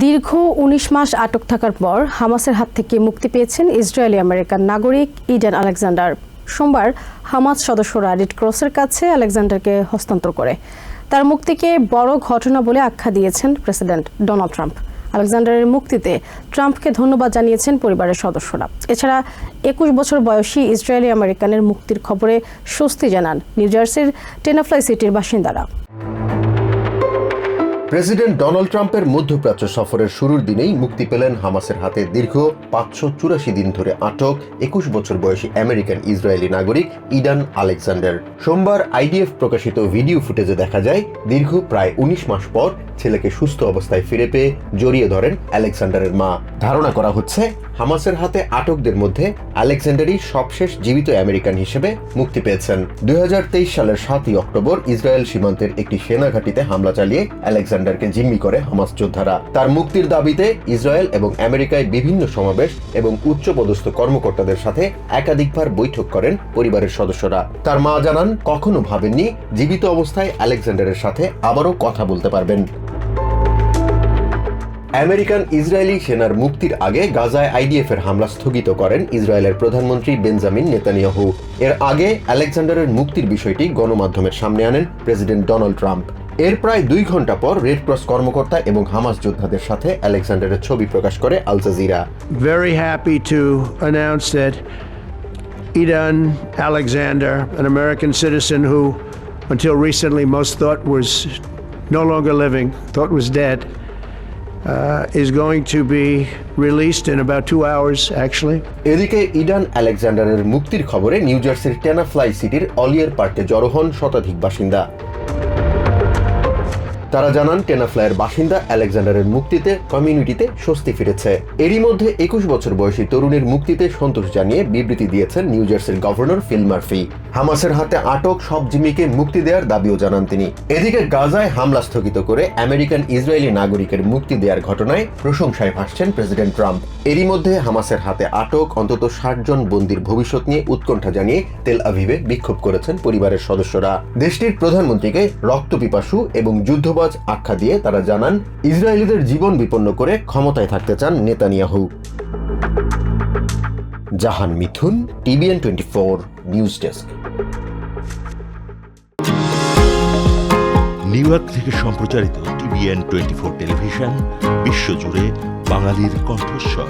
দীর্ঘ উনিশ মাস আটক থাকার পর হামাসের হাত থেকে মুক্তি পেয়েছেন ইসরায়েলি আমেরিকান নাগরিক ইডেন আলেকজান্ডার। সোমবার হামাস সদস্যরা রেড ক্রসের কাছে আলেকজান্ডারকে হস্তান্তর করে। তার মুক্তিকে বড় ঘটনা বলে আখ্যা দিয়েছেন প্রেসিডেন্ট ডোনাল্ড ট্রাম্প। আলেকজান্ডারের মুক্তিতে ট্রাম্পকে ধন্যবাদ জানিয়েছেন পরিবারের সদস্যরা। এছাড়া একুশ বছর বয়সী ইসরায়েলি আমেরিকানের মুক্তির খবরে স্বস্তি জানান নিউ জার্সির টেনাফ্লাই সিটির বাসিন্দারা। প্রেসিডেন্ট ডোনাল্ড ট্রাম্পের মধ্যপ্রাচ্য সফরের শুরুর দিনেই মুক্তি পেলেন হামাসের হাতে দীর্ঘ পাঁচশো চুরাশি দিন ধরে আটক একুশ বছর বয়সী আমেরিকান ইসরায়েলি নাগরিক ইডান আলেকজান্ডার। সোমবার আইডিএফ প্রকাশিত ভিডিও ফুটেজে দেখা যায়, দীর্ঘ প্রায় উনিশ মাস পর ছেলেকে সুস্থ অবস্থায় ফিরে পেয়ে জড়িয়ে ধরেন আলেকজান্ডারের মা। ধারণা করা হচ্ছে, হামাসের হাতে আটকদের মধ্যে আলেকজান্ডারই সবশেষ জীবিত আমেরিকান হিসেবে মুক্তি পেয়েছেন। দুই হাজার তেইশ সালের সাতই অক্টোবর ইসরায়েল সীমান্তের একটি সেনা ঘাঁটিতে হামলা চালিয়ে আলেকজান্ডারকে জিম্মি করে হামাস যোদ্ধারা। তার মুক্তির দাবিতে ইসরায়েল এবং আমেরিকায় বিভিন্ন সমাবেশ এবং উচ্চপদস্থ কর্মকর্তাদের সাথে একাধিকবার বৈঠক করেন পরিবারের সদস্যরা। তার মা জানান, কখনো ভাবেননি, জীবিত অবস্থায় আলেকজান্ডারের সাথে আবারও কথা বলতে পারবেন। আমেরিকান ইসরায়েলি সেনার মুক্তির আগে গাজায় আইডিএফ এর হামলা স্থগিত করেন ইসরায়েলের প্রধানমন্ত্রী বেঞ্জামিন নেতানিয়াহু। এর আগে আলেকজান্ডারের মুক্তির বিষয়টি গণমাধ্যমের সামনে আনেন প্রেসিডেন্ট ডোনাল্ড ট্রাম্প। এর প্রায় দুই ঘণ্টা পর রেড ক্রস কর্মকর্তা এবং হামাস যোদ্ধাদের সাথে আলেকজান্ডারের ছবি প্রকাশ করে Al Jazeera very happy to announce that Idan Alexander, an American citizen who, until recently, most thought was no longer living, thought was dead, uh, is going to be released in about two hours, actually. এদিকে ইডান আলেকজান্ডারের মুক্তির খবরে new জার্সির টেনাফ্লাই সিটির অলিয়ার পার্কে জড়ো হন শতাধিক বাসিন্দা তারা জানান টেনাফ্লাইয়ের বাসিন্দা আলেকজান্ডারের মুক্তিতে কমিউনিটিতে স্বস্তি ফিরেছে। এরই মধ্যে একুশ বছর বয়সী তরুণীর মুক্তিতে সন্তোষ জানিয়ে বিবৃতি দিয়েছেন নিউ জার্সির গভর্নর ফিল মার্ফি। হামাসের হাতে আটক সব জিম্মিকে মুক্তি দেওয়ার দাবিও জানান তিনি। এদিকে গাজায় হামলা স্থগিত করে আমেরিকান ইসরায়েলি নাগরিকের মুক্তি দেওয়ার ঘটনায় প্রশংসায় ভাসছেন প্রেসিডেন্ট ট্রাম্প। এরই মধ্যে হামাসের হাতে আটক অন্তত ষাট জন বন্দির ভবিষ্যৎ নিয়ে উৎকণ্ঠা জানিয়ে তেল আভিভে বিক্ষোভ করেছেন পরিবারের সদস্যরা। দেশটির প্রধানমন্ত্রীকে রক্তপিপাসু এবং যুদ্ধবাজ আখ্যা দিয়ে তারা জানান, ইসরায়েলিদের জীবন বিপন্ন করে ক্ষমতায় থাকতে চান Netanyahu. Jahan Mithun, TVN twenty four, news desk. New York থেকে সম্প্রচারিত টিভিএন টোয়েন্টি ফোর টেলিভিশন, বিশ্বজুড়ে বাঙালির কণ্ঠস্বর।